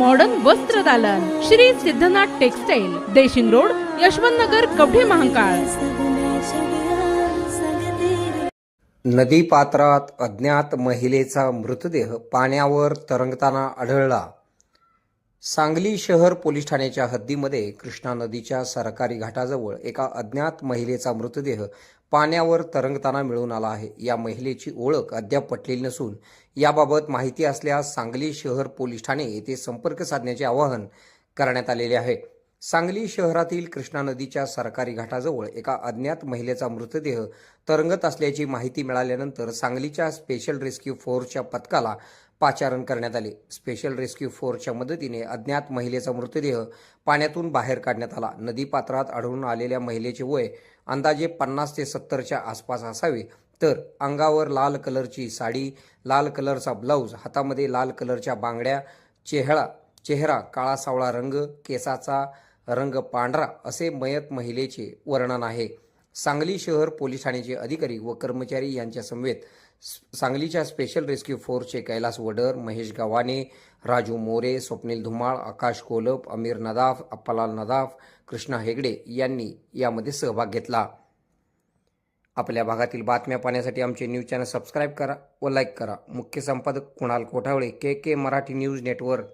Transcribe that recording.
Modern वस्त्र दालन. Shri Siddhanath textile Deshing road Yashwant Nagar Kavathe Mahankal. नदी पात्रात अज्ञात महिलेचा मृतदेह पाण्यावर तरंगताना आढळला. सांगली शहर पोलीस ठाण्याच्या हद्दीमध्ये कृष्णा नदीच्या सरकारी घाटाजवळ एका अज्ञात महिलेचा मृतदेह पाण्यावर तरंगताना मिळून आला आहे. या महिलेची ओळख अद्याप पटलेली नसून याबाबत माहिती असल्यास सांगली शहर पोलीस ठाणे येथे संपर्क साधण्याचे आवाहन करण्यात आलेले आहे. सांगली शहरातील कृष्णा नदीच्या सरकारी घाटाजवळ एका अज्ञात महिलेचा मृतदेह तरंगत असल्याची माहिती मिळाल्यानंतर सांगलीच्या स्पेशल रेस्क्यू फोर्सच्या पथकाला पाचारण करण्यात आले. स्पेशल रेस्क्यू फोर्सच्या मदतीने अज्ञात महिलेचा मृतदेह पाण्यातून बाहेर काढण्यात आला. नदीपात्रात आढळून आलेल्या महिलेचे वय अंदाजे पन्नास ते सत्तरच्या आसपास असावे. तर अंगावर लाल कलरची साडी लाल कलरचा ब्लाऊज हातामध्ये लाल कलरच्या बांगड्या चेहरा चेहरा काळा सावळा रंग केसाचा रंग पांढरा असे मयत महिलेचे वर्णन आहे. सांगली शहर पोलीस ठाण्याचे अधिकारी व कर्मचारी यांच्या समवेत सांगलीच्या स्पेशल रेस्क्यू फोर्सचे कैलास वडर महेश गव्हाणे राजू मोरे स्वप्नील धुमाळ आकाश कोलप अमीर नदाफ अप्पालाल नदाफ कृष्णा हेगडे यांनी यामध्ये सहभाग घेतला. आपल्या भागातील बातम्या पाहण्यासाठी आमचे न्यूज चॅनल सबस्क्राईब करा व लाईक करा. मुख्य संपादक Kunal Kothawale K K Marathi news network.